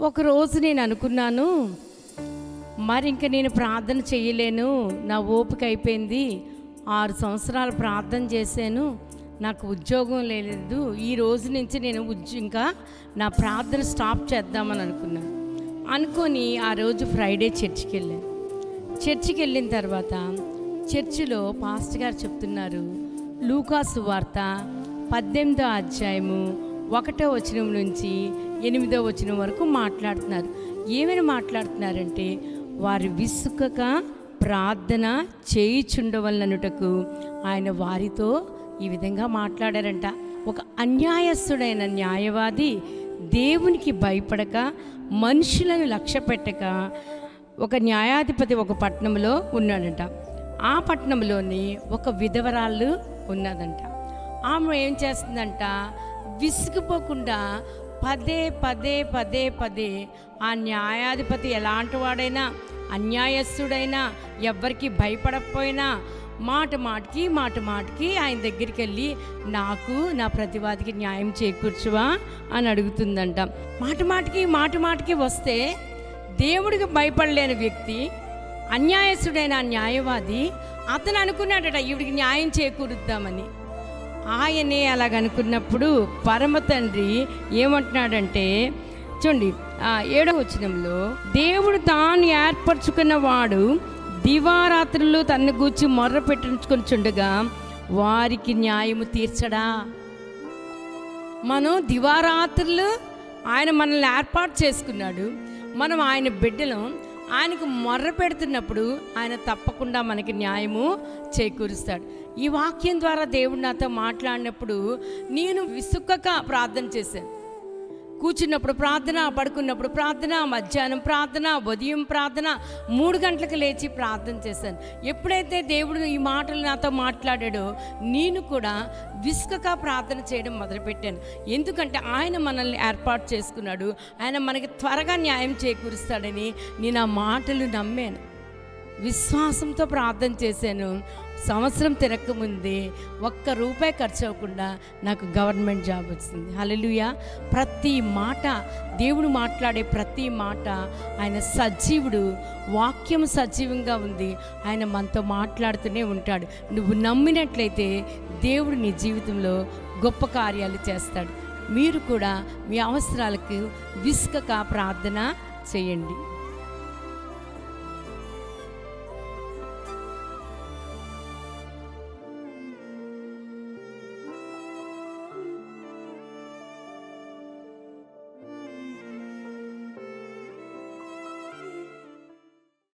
ఒకరోజు నేను అనుకున్నాను మరి ఇంక నేను ప్రార్థన చేయలేను నా ఓపిక అయిపోయింది. ఆరు సంవత్సరాలు ప్రార్థన చేశాను నాకు ఉద్యోగం లేదు. ఈ రోజు నుంచి నేను ఇంకా నా ప్రార్థన స్టాప్ చేద్దామని అనుకున్నాను అనుకొని ఆ రోజు ఫ్రైడే చర్చికి వెళ్ళాను చర్చికి వెళ్ళిన తర్వాత చర్చిలో పాస్టర్ గారు చెప్తున్నారు లూకాసు వార్త పద్దెనిమిదో అధ్యాయము ఒకటో వచనం నుంచి ఎనిమిదో వచ్చిన వరకు మాట్లాడుతున్నారు. ఏమైనా మాట్లాడుతున్నారంటే వారి విసుకక ప్రార్థన చేయిచుండవలనటకు ఆయన వారితో ఈ విధంగా మాట్లాడారంట. ఒక అన్యాయస్తుడైన న్యాయవాది దేవునికి భయపడక మనుషులను లక్ష్య పెట్టక ఒక న్యాయాధిపతి ఒక పట్టణంలో ఉన్నాడంట. ఆ పట్టణంలోని ఒక విధవరాళ్ళు ఉన్నదంట. ఆమె ఏం చేస్తుందంట? విసిగిపోకుండా పదే పదే పదే పదే ఆ న్యాయాధిపతి ఎలాంటి వాడైనా అన్యాయస్తుడైనా ఎవ్వరికి భయపడకపోయినా మాట మాటకి మాట మాటకి ఆయన దగ్గరికి వెళ్ళి నాకు నా ప్రతివాదికి న్యాయం చేకూర్చువా? అని అడుగుతుందంట. మాట మాటకి మాట మాటకి వస్తే దేవుడికి భయపడలేని వ్యక్తి అన్యాయస్తుడైన ఆ న్యాయవాది అతను అనుకున్నాడట ఈవిడికి న్యాయం చేకూరుద్దామని. ఆయనే అలాగనుకున్నప్పుడు పరమ తండ్రి ఏమంటున్నాడంటే చూడండి ఏడవ వచనంలో దేవుడు తాను ఏర్పరచుకున్న వాడు దివారాత్రులు తన్ను గూర్చి మొర్ర పెట్టించుకొని చుండగా వారికి న్యాయము తీర్చడా? మనం దివారాత్రులు ఆయన మనల్ని ఏర్పాటు చేసుకున్నాడు. మనం ఆయన బిడ్డలం. ఆయనకు మొర్ర పెడుతున్నప్పుడు ఆయన తప్పకుండా మనకి న్యాయము చేకూరుస్తాడు. ఈ వాక్యం ద్వారా దేవుడు నాతో మాట్లాడినప్పుడు నేను విసుక్కక ప్రార్థన చేశాను. కూర్చున్నప్పుడు ప్రార్థన పడుకున్నప్పుడు ప్రార్థన మధ్యాహ్నం ప్రార్థన ఉదయం ప్రార్థన మూడు గంటలకు లేచి ప్రార్థన చేశాను. ఎప్పుడైతే దేవుడు ఈ మాటలు నాతో మాట్లాడాడో నేను కూడా విసుకక ప్రార్థన చేయడం మొదలుపెట్టాను. ఎందుకంటే ఆయన మనల్ని ఏర్పాటు చేసుకున్నాడు. ఆయన మనకి త్వరగా న్యాయం చేకూరుస్తాడని నేను ఆ మాటలు నమ్మాను. విశ్వాసంతో ప్రార్థన చేశాను. సంవత్సరం తిరగకముందే ఒక్క రూపాయి ఖర్చు అవ్వకుండా నాకు గవర్నమెంట్ జాబ్ వచ్చింది. హలలుయ ప్రతి మాట దేవుడు మాట్లాడే ప్రతి మాట ఆయన సజీవుడు వాక్యం సజీవంగా ఉంది. ఆయన మనతో మాట్లాడుతూనే ఉంటాడు. నువ్వు నమ్మినట్లయితే దేవుడు నీ జీవితంలో గొప్ప కార్యాలు చేస్తాడు. మీరు కూడా మీ అవసరాలకు విసుకక ప్రార్థన చేయండి.